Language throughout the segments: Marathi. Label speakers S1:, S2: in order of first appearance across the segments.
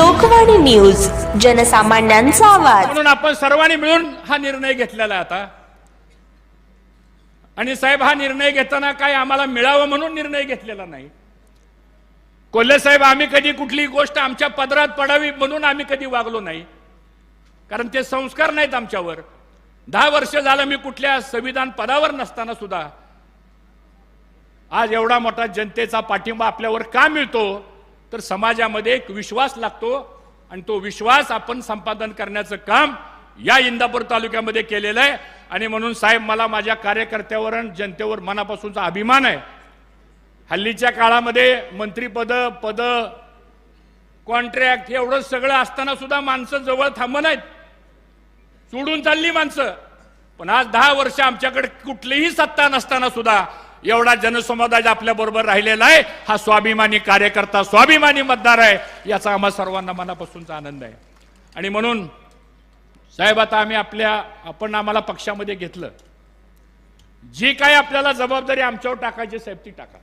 S1: लोकवाणी न्यूज जनसामान्यांचा आवाज.
S2: म्हणून आपण सर्वांनी मिळून हा निर्णय घेतलेला आता. आणि साहेब हा निर्णय घेताना काय आम्हाला मिळावं म्हणून निर्णय घेतलेला नाही. कोल्हे साहेब आम्ही कधी कुठली गोष्ट आमच्या पदरात पडावी म्हणून आम्ही कधी वागलो नाही. कारण ते संस्कार नाहीत आमच्यावर. दहा वर्ष झालं मी कुठल्या संविधान पदावर नसताना सुद्धा. आज एवढा मोठा जनतेचा पाठिंबा आपल्यावर का मिळतो? तर समाजामध्ये एक विश्वास लागतो आणि तो विश्वास आपण संपादन करण्याचं काम या इंदापूर तालुक्यामध्ये केलेलं आहे. आणि म्हणून साहेब मला माझ्या कार्यकर्त्यावर आणि जनतेवर मनापासूनचा अभिमान आहे. हल्लीच्या काळामध्ये मंत्रीपद पद कॉन्ट्रॅक्ट एवढं सगळं असताना सुद्धा माणसं जवळ थांबत नाहीत. सोडून चालली माणसं. पण आज दहा वर्ष आमच्याकडे कुठलीही सत्ता नसताना सुद्धा एवढा जनसमुदाय आपल्या बरोबर राहिलेला आहे हा स्वाभिमानी कार्यकर्ता स्वाभिमानी मतदार आहे याचा आम्हा सर्वांना मनापासूनचा आनंद आहे. आणि म्हणून साहेब आता आम्ही आपल्या आपण आम्हाला पक्षामध्ये घेतलं. जी काय आपल्याला जबाबदारी आमच्यावर टाकायची साहेब ती टाका.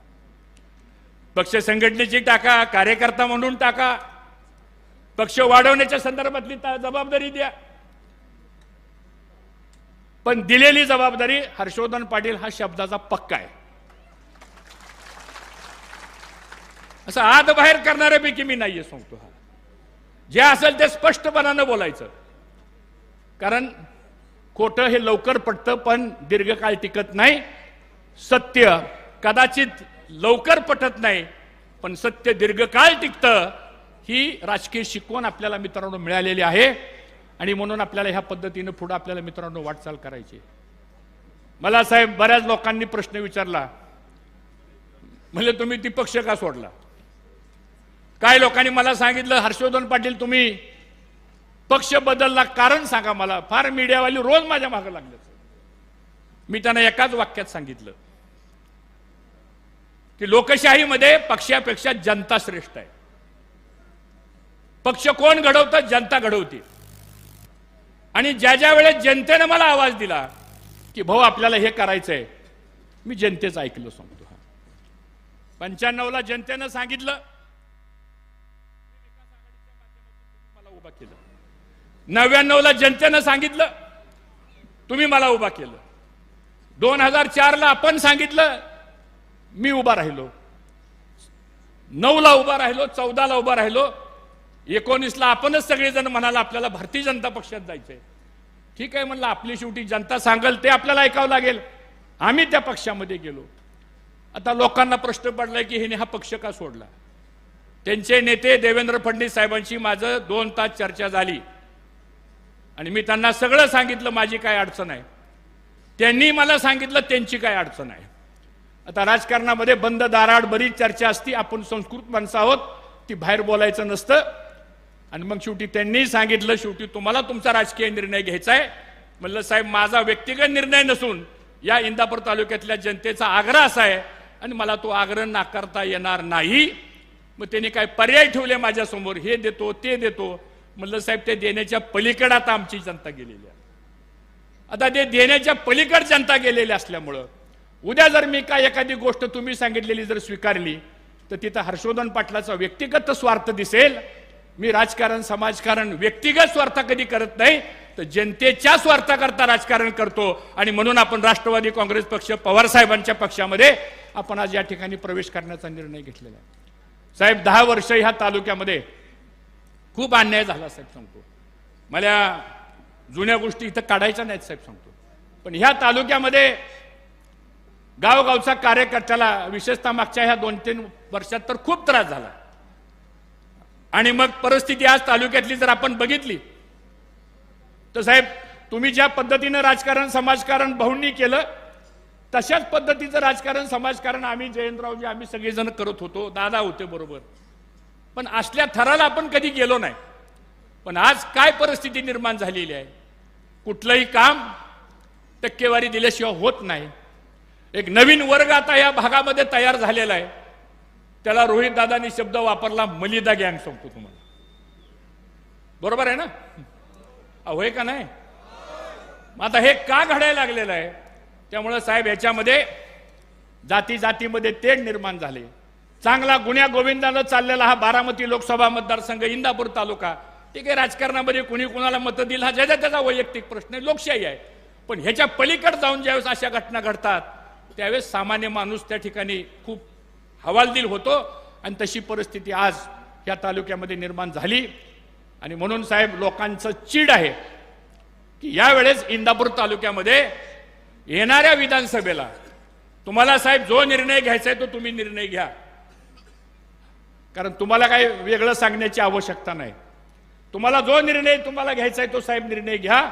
S2: पक्ष संघटनेची टाका कार्यकर्ता म्हणून टाका. पक्ष वाढवण्याच्या संदर्भातली जबाबदारी द्या. पण दिलेली जबाबदारी हर्षवर्धन पाटील हा शब्दाचा पक्का आहे. असं आत बाहेर करणाऱ्यापैकी मी नाहीये सांगतो हा. जे असेल ते स्पष्टपणानं बोलायचं. कारण खोटं हे लवकर पटतं पण दीर्घकाळ टिकत नाही. सत्य कदाचित लवकर पटत नाही पण सत्य दीर्घकाळ टिकतं ही राजकीय शिकवण आपल्याला मित्रांनो मिळालेली आहे. आणि म्हणून आपल्याला ह्या पद्धतीनं पुढं आपल्याला मित्रांनो वाटचाल करायची मला साहेब बऱ्याच लोकांनी प्रश्न विचारला. म्हणजे तुम्ही ती पक्ष का सोडला? काय लोकांनी मला सांगितलं हर्षवर्धन पाटील तुम्ही पक्ष बदलला कारण सांगा मला. फार मीडियावाली रोज माझ्या मागं लागले मी त्यांना एकाच वाक्यात सांगितलं की लोकशाहीमध्ये पक्षापेक्षा जनता श्रेष्ठ आहे. पक्ष कोण घडवतं? जनता घडवते. आणि ज्या ज्या वेळेस जनतेनं मला आवाज दिला की भाऊ आपल्याला हे करायचंय मी जनतेचं ऐकलं सांगतो. पंच्याण्णवला जनतेनं सांगितलं मला उभा केलं. नव्याण्णवला जनतेनं सांगितलं तुम्ही मला उभा केलं. दोन हजार चारला आपण सांगितलं मी उभा राहिलो. नऊला उभा राहिलो चौदाला उभा राहिलो. एकोणीसला आपणच सगळेजण म्हणाला आपल्याला भारतीय जनता पक्षात जायचंय. ठीक आहे म्हणलं आपली शेवटी जनता सांगल ते आपल्याला ऐकावं लागेल. आम्ही त्या पक्षामध्ये गेलो. आता लोकांना प्रश्न पडलाय की हिने हा पक्ष का सोडला? त्यांचे नेते देवेंद्र फडणवीस साहेबांशी माझं दोन तास चर्चा झाली. आणि मी त्यांना सगळं सांगितलं माझी काय अडचण आहे. त्यांनी मला सांगितलं त्यांची काय अडचण आहे. आता राजकारणामध्ये बंद दाराड बरीच चर्चा असती आपण संस्कृत माणसं आहोत ती बाहेर बोलायचं नसतं. आणि मग शेवटी त्यांनी सांगितलं शेवटी तुम्हाला तुमचा राजकीय निर्णय घ्यायचा आहे. म्हणलं साहेब माझा व्यक्तिगत निर्णय नसून या इंदापूर तालुक्यातल्या जनतेचा आग्रह असा आहे आणि मला तो आग्रह नाकारता येणार नाही. मग त्यांनी काय पर्याय ठेवले माझ्यासमोर? हे देतो ते देतो. म्हणलं साहेब ते देण्याच्या पलीकडे आता आमची जनता गेलेली आहे. आता ते देण्याच्या पलीकड जनता गेलेली असल्यामुळं उद्या जर मी काय एखादी गोष्ट तुम्ही सांगितलेली जर स्वीकारली तर तिथं हर्षवर्धन पाटलाचा व्यक्तिगत स्वार्थ दिसेल. मी राजकारण समाजकारण व्यक्तिगत स्वार्थ कधी करत नाही तर जनतेच्या स्वार्थाकरता राजकारण करतो. आणि म्हणून आपण राष्ट्रवादी काँग्रेस पक्ष पवार साहेबांच्या पक्षामध्ये आपण आज या ठिकाणी प्रवेश करण्याचा निर्णय घेतलेला आहे. साहेब दहा वर्ष ह्या तालुक्यामध्ये खूप अन्याय झाला साहेब सांगतो. मला जुन्या गोष्टी इथं काढायच्या नाहीत साहेब सांगतो. पण ह्या तालुक्यामध्ये गावगावचा कार्यकर्त्याला विशेषतः मागच्या ह्या दोन तीन वर्षात तर खूप त्रास झाला. आणि मग परिस्थिती आज तालुक्यातली जर आपण बघितली तर साहेब तुम्ही ज्या पद्धतीनं राजकारण समाजकारण भाऊंनी केलं तशाच पद्धतीचं राजकारण समाजकारण आम्ही जयंतरावजी आम्ही सगळेजण करत होतो. दादा होते बरोबर. पण असल्या थराला आपण कधी गेलो नाही. पण आज काय परिस्थिती निर्माण झालेली आहे? कुठलंही काम टक्केवारी दिल्याशिवाय होत नाही. एक नवीन वर्ग आता या भागामध्ये तयार झालेला आहे. त्याला रोहित दादानी शब्द वापरला मलिदा गँग सांगतो तुम्हाला. बरोबर आहे ना? अहो, का नाही? मग आता हे का घडायला लागलेलं आहे? त्यामुळं साहेब याच्यामध्ये जाती जातीमध्ये तेढ निर्माण झाले. चांगला गुन्ह्या गोविंदानं चाललेला हा बारामती लोकसभा मतदारसंघ इंदापूर तालुका. ठीक आहे राजकारणामध्ये कुणी कुणाला मतं दिली हा ज्याचा त्याचा वैयक्तिक प्रश्न आहे लोकशाही आहे. पण ह्याच्या पलीकडे जाऊन ज्यावेळेस अशा घटना घडतात त्यावेळेस सामान्य माणूस त्या ठिकाणी खूप हवालदिल होतो आणि तशी परिस्थिती आज या तालुक्यामध्ये निर्माण झाली. आणि म्हणून साहेब लोकांचं चीड आहे की यावेळेस इंदापूर तालुक्यामध्ये येणाऱ्या विधानसभेला तुम्हाला साहेब जो निर्णय घ्यायचा आहे तो तुम्ही निर्णय घ्या. कारण तुम्हाला काही वेगळं सांगण्याची आवश्यकता नाही. तुम्हाला जो निर्णय तुम्हाला घ्यायचा आहे तो साहेब निर्णय घ्या.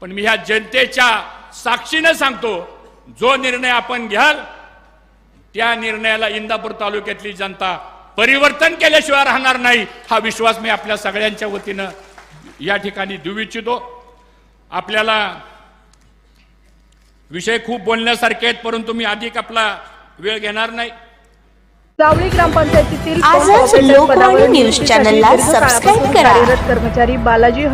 S2: पण मी ह्या जनतेच्या साक्षीनं सांगतो जो निर्णय आपण घ्याल त्या निर्णयाला इंदापूर तालुक्यातली जनता परिवर्तन केल्याशिवाय राहणार नाही हा विश्वास मी आपल्या सगळ्यांच्या वतीनं या ठिकाणी देऊ इच्छितो. आपल्याला विषय खूप बोलण्यासारखे आहेत परंतु मी अधिक आपला वेळ घेणार नाही
S3: जावळी ग्रामपंचायतीतील
S1: लोकवाणी न्यूज चॅनलला
S3: दीर्घकाळापासून
S1: सबस्क्राईब करा.
S3: कर्मचारी बालाजी